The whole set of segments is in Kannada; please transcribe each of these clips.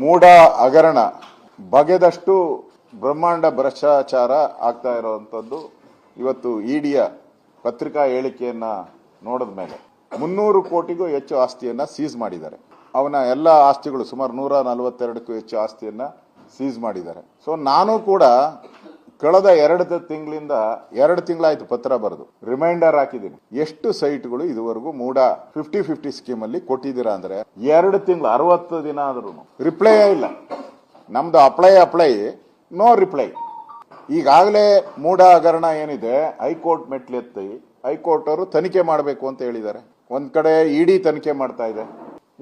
ಮೂಢ ಹಗರಣ, ಬಗೆದಷ್ಟು ಬ್ರಹ್ಮಾಂಡ ಭ್ರಷ್ಟಾಚಾರ ಆಗ್ತಾ ಇರುವಂತದ್ದು ಇವತ್ತು ಇಡಿಯ ಪತ್ರಿಕಾ ಹೇಳಿಕೆಯನ್ನ ನೋಡಿದ ಮೇಲೆ. ಮುನ್ನೂರು ಕೋಟಿಗೂ ಹೆಚ್ಚು ಆಸ್ತಿಯನ್ನ ಸೀಸ್ ಮಾಡಿದ್ದಾರೆ. ಅವನ ಎಲ್ಲ ಆಸ್ತಿಗಳು ಸುಮಾರು ನೂರ ನಲವತ್ತೆರಡಕ್ಕೂ ಹೆಚ್ಚು ಆಸ್ತಿಯನ್ನ ಸೀಸ್ ಮಾಡಿದ್ದಾರೆ. ಸೊ ನಾನು ಕೂಡ ಕಳೆದ ಎರಡು ತಿಂಗಳಿಂದ, ಎರಡು ತಿಂಗಳಾಯ್ತು ಪತ್ರ ಬರೆದು ರಿಮೈಂಡರ್ ಹಾಕಿದ್ದೀನಿ. ಎಷ್ಟು ಸೈಟ್ಗಳು ಇದುವರೆಗೂ ಮೂಡ ಫಿಫ್ಟಿ ಫಿಫ್ಟಿ ಸ್ಕೀಮ್ ಅಲ್ಲಿ ಕೊಟ್ಟಿದ್ದೀರಾ ಅಂದ್ರೆ, ಎರಡು ತಿಂಗಳು, ಅರವತ್ತು ದಿನ ಆದ್ರೂ ರಿಪ್ಲೈ ಇಲ್ಲ. ನಮ್ದು ಅಪ್ಲೈ ಅಪ್ಲೈ ನೋ ರಿಪ್ಲೈ ಈಗಾಗಲೇ ಮೂಡ ಹಗರಣ ಏನಿದೆ, ಹೈಕೋರ್ಟ್ ಮೆಟ್ಲೆತ್ತಿ, ಹೈಕೋರ್ಟ್ ಅವರು ತನಿಖೆ ಮಾಡಬೇಕು ಅಂತ ಹೇಳಿದ್ದಾರೆ. ಒಂದ್ ಕಡೆ ಇಡಿ ತನಿಖೆ ಮಾಡ್ತಾ ಇದೆ.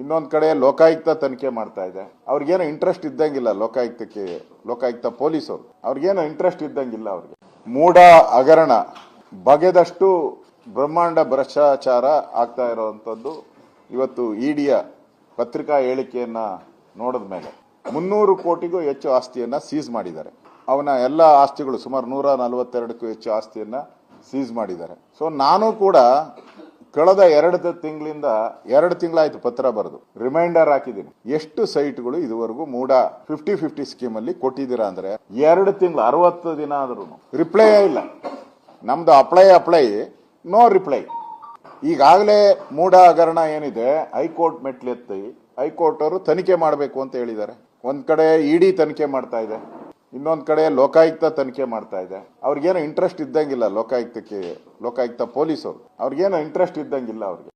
ಇನ್ನೊಂದ್ ಕಡೆ ಲೋಕಾಯುಕ್ತ ತನಿಖೆ ಮಾಡ್ತಾ ಇದೆ. ಅವ್ರಿಗೇನು ಇಂಟ್ರೆಸ್ಟ್ ಇದ್ದಂಗಿಲ್ಲ ಲೋಕಾಯುಕ್ತಕ್ಕೆ, ಲೋಕಾಯುಕ್ತ ಪೊಲೀಸರು. ಅವ್ರಿಗೇನು ಇಂಟ್ರೆಸ್ಟ್ ಇದ್ದಂಗಿಲ್ಲ ಅವ್ರಿಗೆ. ಮೂಡ ಹಗರಣ, ಬಗೆದಷ್ಟು ಬ್ರಹ್ಮಾಂಡ ಭ್ರಷ್ಟಾಚಾರ ಆಗ್ತಾ ಇರೋವಂಥದ್ದು ಇವತ್ತು ಇಡಿಯ ಪತ್ರಿಕಾ ಹೇಳಿಕೆಯನ್ನ ನೋಡಿದ ಮೇಲೆ ಮುನ್ನೂರು ಕೋಟಿಗೂ ಹೆಚ್ಚು ಆಸ್ತಿಯನ್ನ ಸೀಸ್ ಮಾಡಿದ್ದಾರೆ. ಅವನ ಎಲ್ಲ ಆಸ್ತಿಗಳು ಸುಮಾರು ನೂರ ನಲವತ್ತೆರಡಕ್ಕೂ ಹೆಚ್ಚು ಆಸ್ತಿಯನ್ನ ಸೀಸ್ ಮಾಡಿದ್ದಾರೆ. ಸೊ ನಾನು ಕೂಡ ಕಳೆದ ಎರಡು ತಿಂಗಳಿಂದ ಎರಡು ತಿಂಗಳಾಯ್ತು ಪತ್ರ ಬರೆದು. ರಿಮೈಂಡರ್ ಹಾಕಿದ್ದೀನಿ. ಎಷ್ಟು ಸೈಟ್ಗಳು ಇದುವರೆಗೂ ಮೂಡ ಫಿಫ್ಟಿ ಫಿಫ್ಟಿ ಸ್ಕೀಮ್ ಅಲ್ಲಿ ಕೊಟ್ಟಿದ್ದೀರಾ ಅಂದ್ರೆ ಎರಡು ತಿಂಗಳು, ಅರವತ್ತು ದಿನ ಆದ್ರೂ ರಿಪ್ಲೈ ಇಲ್ಲ. ನಮ್ದು ಅಪ್ಲೈ ಅಪ್ಲೈ ನೋ ರಿಪ್ಲೈ ಈಗಾಗಲೇ ಮೂಡ ಹಗರಣ ಏನಿದೆ, ಹೈಕೋರ್ಟ್ ಮೆಟ್ಲೆತ್ತಿ ಹೈಕೋರ್ಟ್ ಅವರು ತನಿಖೆ ಮಾಡಬೇಕು ಅಂತ ಹೇಳಿದ್ದಾರೆ. ಒಂದ್ ಕಡೆ ಇಡಿ ತನಿಖೆ ಮಾಡ್ತಾ ಇದೆ. ಇನ್ನೊಂದ್ ಕಡೆ ಲೋಕಾಯುಕ್ತ ತನಿಖೆ ಮಾಡ್ತಾ ಇದೆ. ಅವ್ರಿಗೇನು ಇಂಟ್ರೆಸ್ಟ್ ಇದ್ದಂಗಿಲ್ಲ ಲೋಕಾಯುಕ್ತಕ್ಕೆ, ಲೋಕಾಯುಕ್ತ ಪೊಲೀಸರು. ಅವ್ರಿಗೇನು ಇಂಟ್ರೆಸ್ಟ್ ಇದ್ದಂಗಿಲ್ಲ ಅವ್ರಿಗೆ.